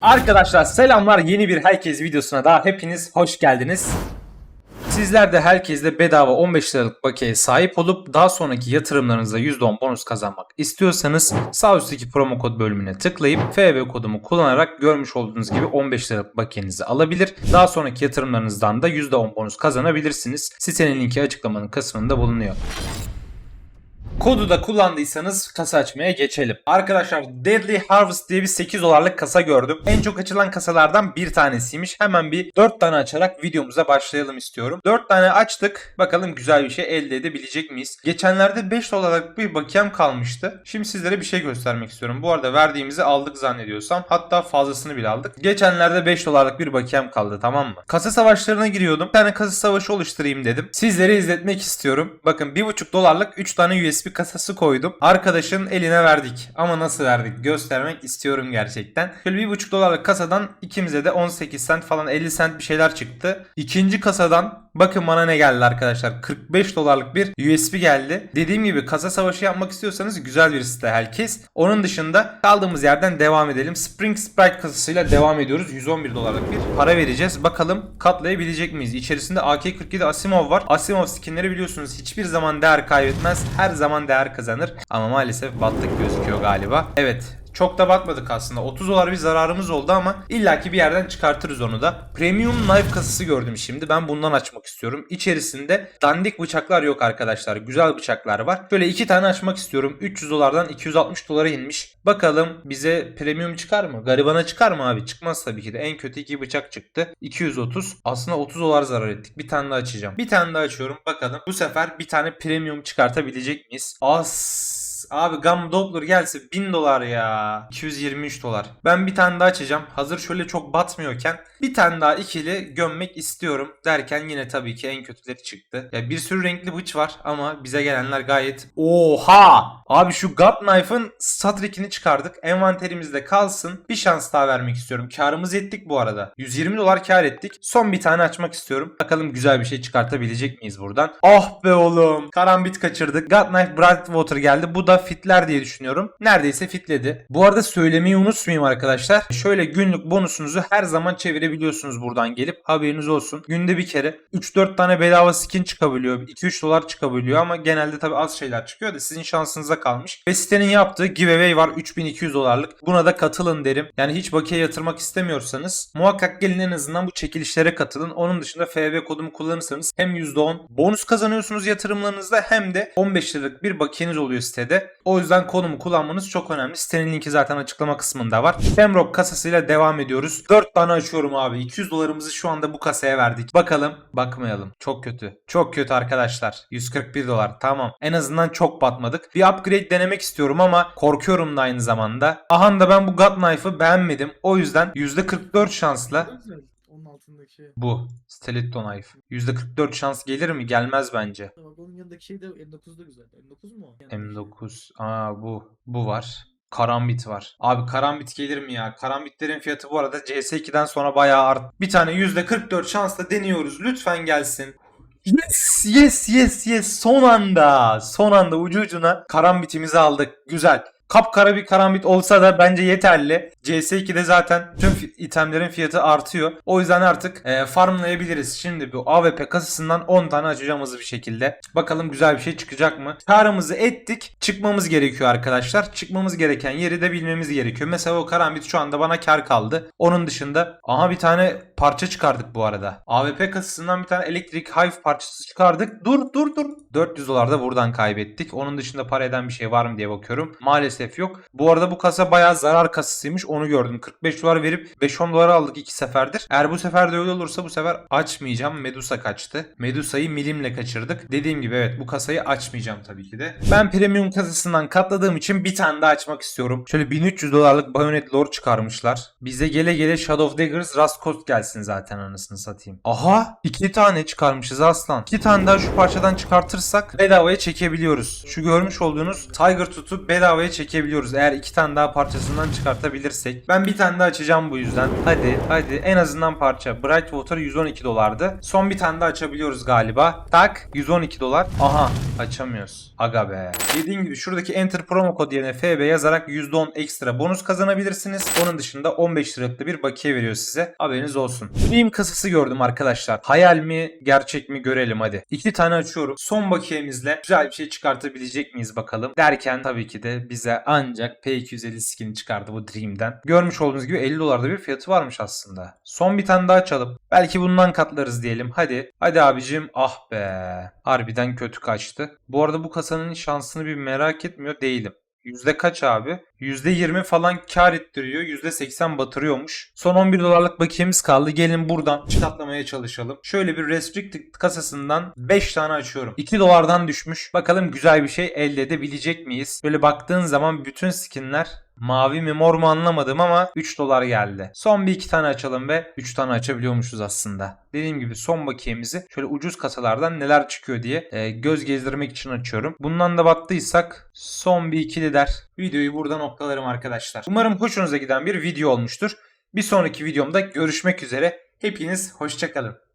Arkadaşlar selamlar yeni bir herkes videosuna daha hepiniz hoş geldiniz. Sizler de herkesle bedava 15 liralık bakiyeye sahip olup daha sonraki yatırımlarınızda %10 bonus kazanmak istiyorsanız sağ üstteki promo kod bölümüne tıklayıp FB kodumu kullanarak görmüş olduğunuz gibi 15 liralık bakiyenizi alabilir. Daha sonraki yatırımlarınızdan da %10 bonus kazanabilirsiniz. Sitenin linki açıklamanın kısmında bulunuyor. Kodu da kullandıysanız kasa açmaya geçelim. Arkadaşlar Deadly Harvest diye bir 8 dolarlık kasa gördüm. En çok açılan kasalardan bir tanesiymiş. Hemen bir 4 tane açarak videomuza başlayalım istiyorum. 4 tane açtık. Bakalım güzel bir şey elde edebilecek miyiz? Geçenlerde 5 dolarlık bir bakiyem kalmıştı. Şimdi sizlere bir şey göstermek istiyorum. Bu arada verdiğimizi aldık zannediyorsam. Hatta fazlasını bile aldık. Geçenlerde 5 dolarlık bir bakiyem kaldı tamam mı? Kasa savaşlarına giriyordum. Bir tane kasa savaşı oluşturayım dedim. Sizlere izletmek istiyorum. Bakın 1.5 dolarlık 3 tane USB kasası koydum. Arkadaşın eline verdik. Ama nasıl verdik göstermek istiyorum gerçekten. Şöyle 1.5 dolarlık kasadan ikimize de 18 cent falan 50 cent bir şeyler çıktı. İkinci kasadan bakın bana ne geldi arkadaşlar. 45 dolarlık bir USB geldi. Dediğim gibi kasa savaşı yapmak istiyorsanız güzel bir site herkes. Onun dışında kaldığımız yerden devam edelim. Spring Sprite kasasıyla devam ediyoruz. 111 dolarlık bir para vereceğiz. Bakalım katlayabilecek miyiz? İçerisinde AK-47 Asimov var. Asimov skinleri biliyorsunuz hiçbir zaman değer kaybetmez. Her zaman değer kazanır. Ama maalesef battık gözüküyor galiba. Evet çok da batmadık aslında. 30 dolar bir zararımız oldu ama illaki bir yerden çıkartırız onu da. Premium knife kasası gördüm şimdi. Ben bundan açmak istiyorum. İçerisinde dandik bıçaklar yok arkadaşlar. Güzel bıçaklar var. Şöyle iki tane açmak istiyorum. 300 dolardan 260 dolara inmiş. Bakalım bize premium çıkar mı? Garibana çıkar mı abi? Çıkmaz tabii ki de. En kötü iki bıçak çıktı. 230. Aslında 30 dolar zarar ettik. Bir tane daha açacağım. Bir tane daha açıyorum. Bakalım bu sefer bir tane premium çıkartabilecek miyiz? As Abi Gum Doppler gelse 1000 dolar ya. 223 dolar. Ben bir tane daha açacağım. Hazır şöyle çok batmıyorken bir tane daha ikili gömmek istiyorum derken yine tabii ki en kötüleri çıktı. Ya bir sürü renkli bıç var ama bize gelenler gayet Oha! Abi şu God Knife'ın Satrik'ini çıkardık. Envanterimizde kalsın. Bir şans daha vermek istiyorum. Karımızı ettik bu arada. 120 dolar kar ettik. Son bir tane açmak istiyorum. Bakalım güzel bir şey çıkartabilecek miyiz buradan? Ah be oğlum. Karambit kaçırdık. God Knife Brightwater geldi. Bu da fitler diye düşünüyorum. Neredeyse fitledi. Bu arada söylemeyi unutmayayım arkadaşlar. Şöyle günlük bonusunuzu her zaman çevirebiliyorsunuz buradan gelip. Haberiniz olsun. Günde bir kere 3-4 tane bedava skin çıkabiliyor. 2-3 dolar çıkabiliyor ama genelde tabi az şeyler çıkıyor da sizin şansınıza kalmış. Ve sitenin yaptığı giveaway var 3200 dolarlık. Buna da katılın derim. Yani hiç bakiye yatırmak istemiyorsanız muhakkak gelin en azından bu çekilişlere katılın. Onun dışında FB kodumu kullanırsanız hem %10 bonus kazanıyorsunuz yatırımlarınızda hem de 15 liralık bir bakiyeniz oluyor sitede. O yüzden konumu kullanmanız çok önemli. Sitenin linki zaten açıklama kısmında var. Femrock kasasıyla devam ediyoruz. 4 tane açıyorum abi. 200 dolarımızı şu anda bu kasaya verdik. Bakalım. Bakmayalım. Çok kötü. Çok kötü arkadaşlar. 141 dolar. Tamam. En azından çok batmadık. Bir upgrade denemek istiyorum ama korkuyorum da aynı zamanda. Aha da ben bu God Knife'ı beğenmedim. O yüzden %44 şansla altındaki. bu Stiletto Knife. %44 şans gelir mi? Gelmez bence. Bak onun yanındaki şey de M9'da güzel. M9 mu o? Yanındaki M9. Aa bu. Bu var. Karambit var. Abi karambit gelir mi ya? Karambitlerin fiyatı bu arada CS2'den sonra bayağı arttı. Bir tane %44 şansla deniyoruz. Lütfen gelsin. Yes yes yes yes son anda son anda ucu ucuna karambitimizi aldık. Güzel. Kapkara bir karambit olsa da bence yeterli. CS2'de zaten tüm itemlerin fiyatı artıyor. O yüzden artık e, farmlayabiliriz. Şimdi bu AWP kasasından 10 tane açacağım hızlı bir şekilde. Bakalım güzel bir şey çıkacak mı? Karımızı ettik. Çıkmamız gerekiyor arkadaşlar. Çıkmamız gereken yeri de bilmemiz gerekiyor. Mesela o karambit şu anda bana kar kaldı. Onun dışında aha bir tane parça çıkardık bu arada. AWP kasasından bir tane elektrik hive parçası çıkardık. Dur dur dur. 400 dolar da buradan kaybettik. Onun dışında para eden bir şey var mı diye bakıyorum. Maalesef yok. Bu arada bu kasa bayağı zarar kasasıymış. Onu gördüm. 45 dolar verip 5-10 dolara aldık iki seferdir. Eğer bu sefer de öyle olursa bu sefer açmayacağım. Medusa kaçtı. Medusa'yı milimle kaçırdık. Dediğim gibi evet bu kasayı açmayacağım tabii ki de. Ben premium kasasından katladığım için bir tane daha açmak istiyorum. Şöyle 1300 dolarlık Bayonet Lore çıkarmışlar. Bize gele gele Shadow Daggers Rust Coast gelsin zaten anasını satayım. Aha! iki tane çıkarmışız aslan. İki tane daha şu parçadan çıkartırsak bedavaya çekebiliyoruz. Şu görmüş olduğunuz Tiger Tooth'u bedavaya çekebiliyoruz çekebiliyoruz. Eğer iki tane daha parçasından çıkartabilirsek. Ben bir tane daha açacağım bu yüzden. Hadi hadi en azından parça. Bright Water 112 dolardı. Son bir tane daha açabiliyoruz galiba. Tak 112 dolar. Aha açamıyoruz. Aga be. Dediğim gibi şuradaki enter promo kod yerine FB yazarak %10 ekstra bonus kazanabilirsiniz. Onun dışında 15 liralık bir bakiye veriyor size. Haberiniz olsun. Dream kasası gördüm arkadaşlar. Hayal mi gerçek mi görelim hadi. İki tane açıyorum. Son bakiyemizle güzel bir şey çıkartabilecek miyiz bakalım. Derken tabii ki de bize ancak P250 skin çıkardı bu Dream'den. Görmüş olduğunuz gibi 50 dolarda bir fiyatı varmış aslında. Son bir tane daha açalım. Belki bundan katlarız diyelim. Hadi. Hadi abicim. Ah be. Harbiden kötü kaçtı. Bu arada bu kasanın şansını bir merak etmiyor değilim. Yüzde kaç abi? Yüzde 20 falan kar ettiriyor. Yüzde 80 batırıyormuş. Son 11 dolarlık bakiyemiz kaldı. Gelin buradan çıkartlamaya çalışalım. Şöyle bir restricted kasasından 5 tane açıyorum. 2 dolardan düşmüş. Bakalım güzel bir şey elde edebilecek miyiz? Böyle baktığın zaman bütün skinler Mavi mi mor mu anlamadım ama 3 dolar geldi. Son bir iki tane açalım ve 3 tane açabiliyormuşuz aslında. Dediğim gibi son bakiyemizi şöyle ucuz kasalardan neler çıkıyor diye e, göz gezdirmek için açıyorum. Bundan da battıysak son bir ikili der. Videoyu burada noktalarım arkadaşlar. Umarım hoşunuza giden bir video olmuştur. Bir sonraki videomda görüşmek üzere. Hepiniz hoşçakalın.